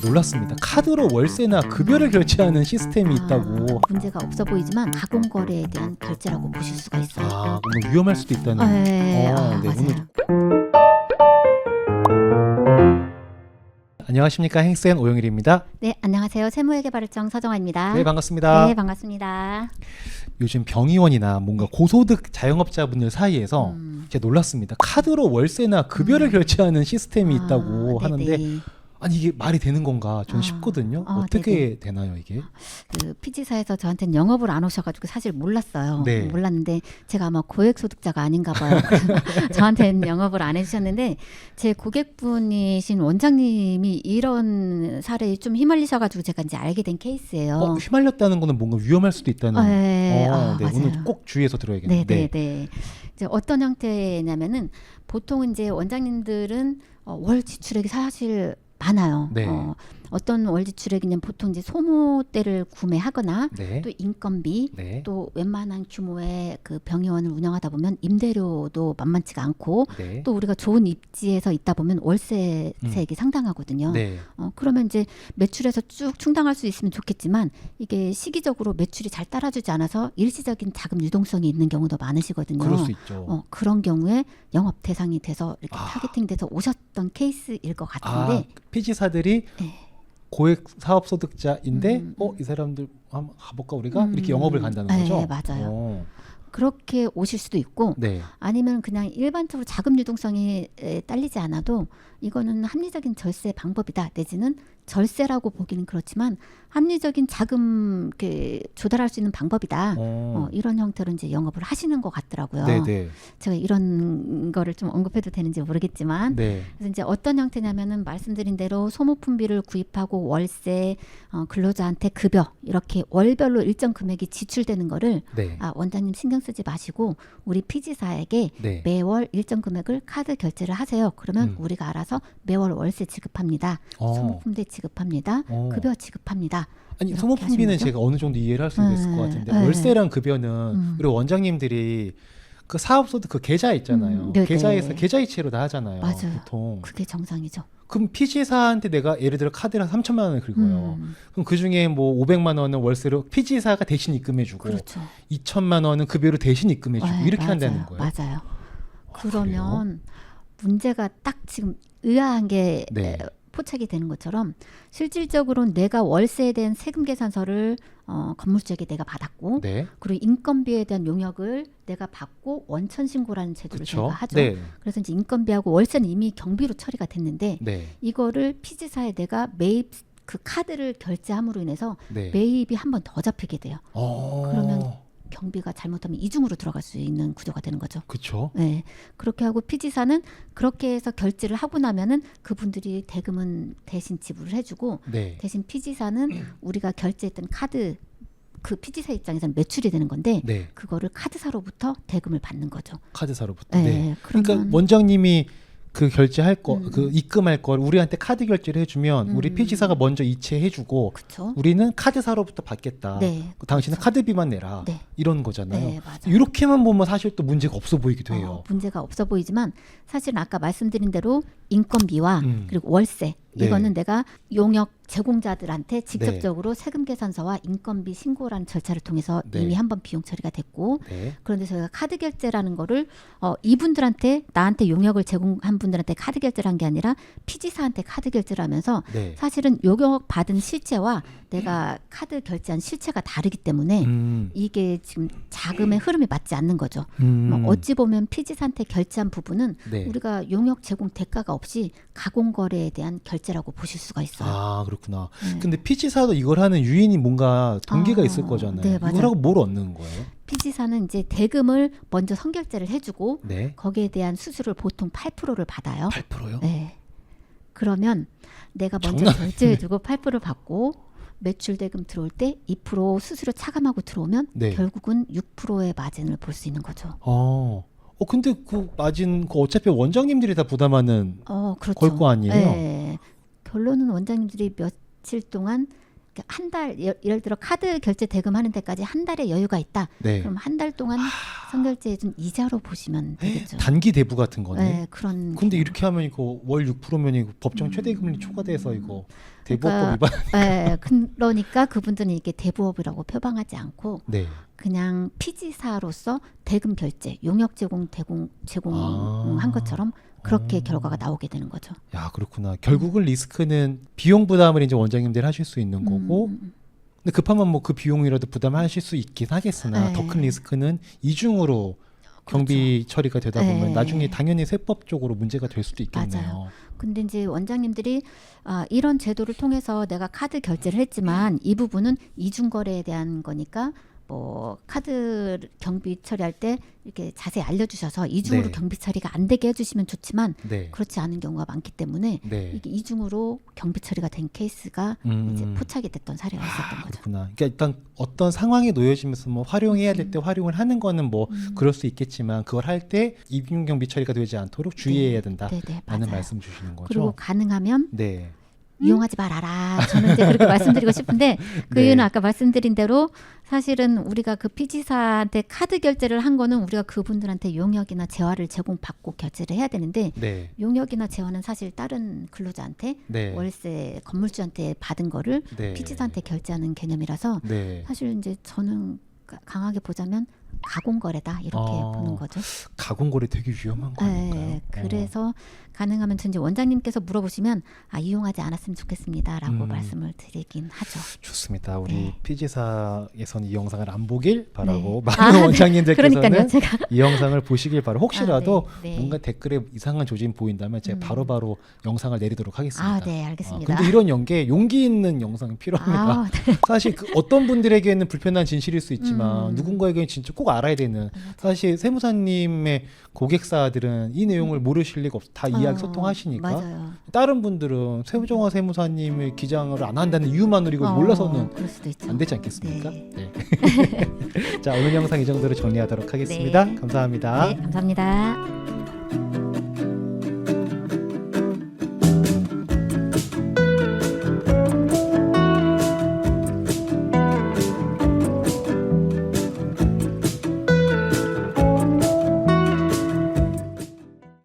놀랐습니다. 카드로 월세나 급여를 결제하는 시스템이 있다고. 아, 문제가 없어 보이지만 가공 거래에 대한 결제라고 보실 수가 있어요. 아, 뭔가 위험할 수도 있다는. 네, 어, 아, 네, 맞아요. 오늘 안녕하십니까 행센 오영일입니다. 네, 안녕하세요. 세무회계발전 서정아입니다. 네 반갑습니다. 네, 반갑습니다. 요즘 병의원이나 뭔가 고소득 자영업자분들 사이에서 음. 제가 놀랐습니다. 카드로 월세나 급여를 결제하는 시스템이 아, 있다고 네네. 하는데 아니 이게 말이 되는 건가? 저는 아, 싶거든요. 아, 어떻게 되나요 이게? 그 피지사에서 저한테는 영업을 안 오셔가지고 사실 몰랐어요. 네. 몰랐는데 제가 아마 고액소득자가 아닌가 봐요. 저한테는 영업을 안 해주셨는데 제 고객분이신 원장님이 이런 사례에 좀 휘말리셔가지고 제가 이제 알게 된 케이스예요. 어, 휘말렸다는 거는 뭔가 위험할 수도 있다는. 아, 네. 어, 아, 네, 맞아요. 오늘 꼭 주의해서 네, 들어야겠는데. 네, 네. 이제 어떤 형태냐면은 보통 이제 원장님들은 어, 월 지출액이 사실 많아요. 네. 어, 어떤 월 지출액이냐면 보통 이제 소모대를 구매하거나 네. 또 인건비 네. 또 웬만한 규모의 그 병의원을 운영하다 보면 임대료도 만만치가 않고 네. 또 우리가 좋은 입지에서 있다 보면 월세 세액이 상당하거든요. 네. 어, 그러면 이제 매출에서 쭉 충당할 수 있으면 좋겠지만 이게 시기적으로 매출이 잘 따라주지 않아서 일시적인 자금 유동성이 있는 경우도 많으시거든요. 그럴 수 있죠. 어, 그런 경우에 영업 대상이 돼서 이렇게 아. 타겟팅돼서 오셨던 케이스일 것 아, 같은데 피지사들이 네. 고액 사업 소득자인데 음, 어, 이 사람들 한번 가볼까 우리가 음. 이렇게 영업을 간다는 네, 거죠. 맞아요. 어, 그렇게 오실 수도 있고 네. 아니면 그냥 일반적으로 자금 유동성이 에, 딸리지 않아도 이거는 합리적인 절세 방법이다 내지는 절세라고 보기는 그렇지만 합리적인 자금 이렇게 조달할 수 있는 방법이다. 어, 어. 이런 형태로 이제 영업을 하시는 것 같더라고요. 네, 네. 제가 이런 거를 좀 언급해도 되는지 모르겠지만 네. 그래서 이제 어떤 형태냐면은 말씀드린 대로 소모품비를 구입하고 월세, 어, 근로자한테 급여 이렇게 월별로 일정 금액이 지출되는 거를 네. 아 원장님 신경 쓰지 마시고 우리 피지사에게 네. 매월 일정 금액을 카드 결제를 하세요. 그러면 음. 우리가 알아서 매월 월세 지급합니다. 어. 소모품비 지급합니다. 어. 급여 지급합니다. 아니 소모품비는? 제가 어느 정도 이해를 할 수 있을 네, 것 같은데 네. 월세랑 급여는 음. 우리 원장님들이 그 사업소득 그 계좌 있잖아요. 음. 계좌에서 계좌이체로 다 하잖아요. 맞아요. 보통. 그게 정상이죠. 그럼 피지사한테 내가 예를 들어 카드를 3천만 원을 긁어요. 음, 그럼 그 중에 뭐 500만 원은 월세로 피지사가 대신 입금해주고 그렇죠. 2천만 원은 급여로 대신 입금해주고 네, 이렇게 맞아요. 한다는 거예요. 맞아요. 아, 그러면 문제가 딱 지금 의아한 게 네. 에, 포착이 되는 것처럼 실질적으로 내가 월세에 대한 세금 계산서를 어, 건물주에게 내가 받았고 네, 그리고 인건비에 대한 용역을 내가 받고 원천 신고라는 제도를 그렇죠. 저희가 하죠. 네, 그래서 이제 인건비하고 월세는 이미 경비로 처리가 됐는데 네, 이거를 피지사에 내가 매입 그 카드를 결제함으로 인해서 네. 매입이 한 번 더 잡히게 돼요. 어, 그러면 경비가 잘못하면 이중으로 들어갈 수 있는 구조가 되는 거죠. 그렇죠. 네. 그렇게 하고 피지사는 그렇게 해서 결제를 하고 나면은 그분들이 대금은 대신 지불을 해주고 네, 대신 피지사는 우리가 결제했던 카드 그 피지사 입장에서는 매출이 되는 건데 네. 그거를 카드사로부터 대금을 받는 거죠. 카드사로부터. 네. 네. 그러니까 원장님이 그 결제할 거, 음. 그 입금할 걸 우리한테 카드 결제를 해주면 우리 음. 피지사가 먼저 이체해주고 그렇죠. 우리는 카드사로부터 받겠다. 네. 당신은 카드비만 내라. 네. 이런 거잖아요. 네, 맞아요. 이렇게만 보면 사실 또 문제가 없어 보이기도 해요. 어, 문제가 없어 보이지만 사실은 아까 말씀드린 대로 인건비와 음. 그리고 월세 네. 이거는 내가 용역 제공자들한테 직접적으로 세금 계산서와 인건비 신고라는 절차를 통해서 네. 이미 한번 비용 처리가 됐고 네. 그런데 저희가 카드 결제라는 거를 어, 이분들한테 나한테 용역을 제공한 분들한테 카드 결제를 한 게 아니라 피지사한테 카드 결제를 하면서 네. 사실은 용역 받은 실체와 내가 카드 결제한 실체가 다르기 때문에 음. 이게 지금 자금의 흐름이 맞지 않는 거죠. 음. 뭐 어찌 보면 피지사한테 결제한 부분은 네. 우리가 용역 제공 대가가 없이 가공 거래에 대한 결제 라고 보실 수가 있어요. 아 그렇구나. 네. 근데 피지사도 이걸 하는 유인이 뭔가 동기가 아, 있을 거잖아요. 네, 맞아요. 하고 뭘 얻는 거예요? 피지사는 이제 대금을 먼저 선결제를 해주고 네. 거기에 대한 수수료를 보통 8%를 받아요. 8%요? 네. 그러면 내가 먼저 장난 결제해두고 8% 받고 매출 대금 들어올 때 2% 수수료 차감하고 들어오면 네. 결국은 6%의 마진을 볼 수 있는 거죠. 어. 어 근데 그 마진 그 어차피 원장님들이 다 부담하는 어, 그렇죠. 걸거 아니에요? 네. 결론은 원장님들이 며칠 동안 한 달 예를 들어 카드 결제 대금하는 데까지 한 달의 여유가 있다. 네. 그럼 한 달 동안 선결제 좀 이자로 보시면 되겠죠. 단기 대부 같은 거네. 네, 그런. 근데 이렇게 하면 이거 월 6%면 이거 법정 최대 금리 초과돼서 이거 대부업법 그러니까 위반. 네, 그러니까 그분들은 이게 대부업이라고 표방하지 않고 네. 그냥 피지사로서 대금 결제, 용역 제공 대공 제공한 아. 것처럼 그렇게 아. 결과가 나오게 되는 거죠. 야 그렇구나. 결국은 리스크는 비용 부담을 이제 원장님들 하실 수 있는 거고, 음, 근데 급하면 뭐 그 비용이라도 부담하실 수 있긴 하겠으나 네. 더큰 리스크는 이중으로 경비 처리가 되다 보면 네. 나중에 당연히 세법적으로 문제가 될 수도 있겠네요. 맞아요. 근데 이제 원장님들이 아, 이런 제도를 통해서 내가 카드 결제를 했지만 이 부분은 이중 거래에 대한 거니까 뭐 카드 경비 처리할 때 이렇게 자세히 알려주셔서 이중으로 네. 경비 처리가 안 되게 해주시면 좋지만 네. 그렇지 않은 경우가 많기 때문에 네. 이게 이중으로 경비 처리가 된 케이스가 음. 이제 포착이 됐던 사례가 있었던 거죠. 그렇구나. 그러니까 일단 어떤 상황에 놓여지면서 뭐 활용해야 될 때 활용을 하는 거는 뭐 음. 그럴 수 있겠지만 그걸 할 때 이중 경비 처리가 되지 않도록 주의해야 된다. 네, 네, 라는 맞아요. 말씀 주시는 거죠. 그리고 가능하면 네. 이용하지 말아라. 저는 이제 그렇게 말씀드리고 싶은데 그 네. 이유는 아까 말씀드린 대로 사실은 우리가 그 피지사한테 카드 결제를 한 거는 우리가 그분들한테 용역이나 재화를 제공받고 결제를 해야 되는데 네. 용역이나 재화는 사실 다른 근로자한테 네. 월세 건물주한테 받은 거를 네. 피지사한테 결제하는 개념이라서 네. 사실 이제 저는 가- 강하게 보자면 가공거래다 이렇게 어, 보는 거죠. 가공거래 되게 위험한 거 아닌가요? 네, 어. 그래서 가능하면 전 이제 원장님께서 물어보시면 아 이용하지 않았으면 좋겠습니다라고 음. 말씀을 드리긴 하죠. 좋습니다. 우리 네. 피지사에서는 이 영상을 안 보길 바라고 네. 많은 아, 네. 원장님들께서는 제가 이 영상을 보시길 바라고 혹시라도 아, 네, 네. 뭔가 댓글에 이상한 조짐 보인다면 제가 음. 바로바로 영상을 내리도록 하겠습니다. 아, 네, 어, 알겠습니다. 근데 이런 연계 용기 있는 영상이 필요합니다. 아, 네. 사실 그 어떤 분들에게는 불편한 진실일 수 있지만 음. 누군가에게는 진짜 꼭 알아야 되는 사실 세무사님의 고객사들은 이 내용을 모르실 리가 없어 다 이야기 어, 소통하시니까 맞아요. 다른 분들은 세무정화 세무사님의 기장을 안 한다는 이유만으로 이걸 어, 몰라서는. 안 되지 않겠습니까? 네. 네. 자 오늘 영상 이 정도로 정리하도록 하겠습니다. 네. 감사합니다. 네, 감사합니다.